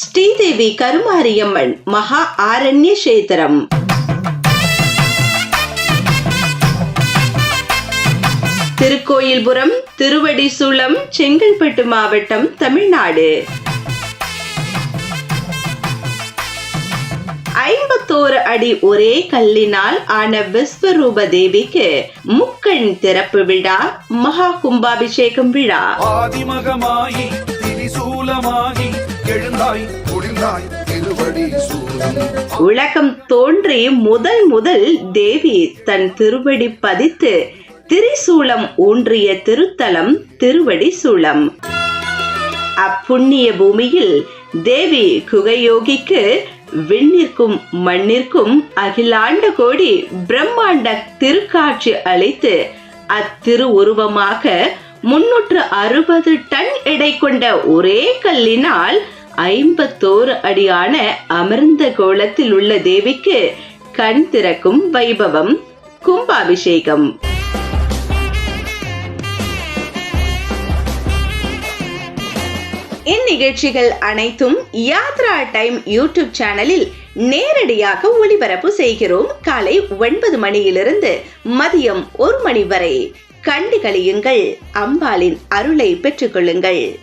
ஸ்ரீதேவி கருமாரியம்மன் மகா ஆரண்ய கஷேத்திரம் திருக்கோயில்புரம் திருவடிசூலம் செங்கல்பட்டு மாவட்டம் தமிழ்நாடு. ஐம்பத்தோரு அடி ஒரே கல்லினால் ஆன விஸ்வரூப தேவிக்கு முக்கண் திறப்பு விழா மகா கும்பாபிஷேகம் விழா. ஆதிமகமாயி திரிசூலமாகி எழுந்தாய் குளிர்ந்தாய் திருவடி உலகம் தோன்றி முதல் முதல் தேவி தன் திருவடி பதித்து திரிசூலம் ஊன்றிய திருத்தலம் திருவடி சூளம் அப்புண்ணிய பூமியில் தேவி குகையோகிக்கு விண்ணிற்கும் மண்ணிற்கும் அகிலாண்ட கோடி பிரம்மாண்ட திருக்காட்சி அளித்து அத்திரு உருவமாக முன்னூற்று அறுபது டன் எடை கொண்ட ஒரே கல்லினால் ஐம்பத்தோரு அடியான அமர்ந்த கோலத்தில் உள்ள தேவிக்கு கண் திறக்கும் வைபவம் கும்பாபிஷேகம். இந்நிகழ்ச்சிகள் அனைத்தும் யாத்ரா டைம் யூடியூப் சேனலில் நேரடியாக ஒளிபரப்பு செய்கிறோம். காலை ஒன்பது மணியிலிருந்து மதியம் ஒரு மணி வரை. கண்டு கழியுங்கள் அம்பாளின் அருளை பெற்றுக்கொள்ளுங்கள்.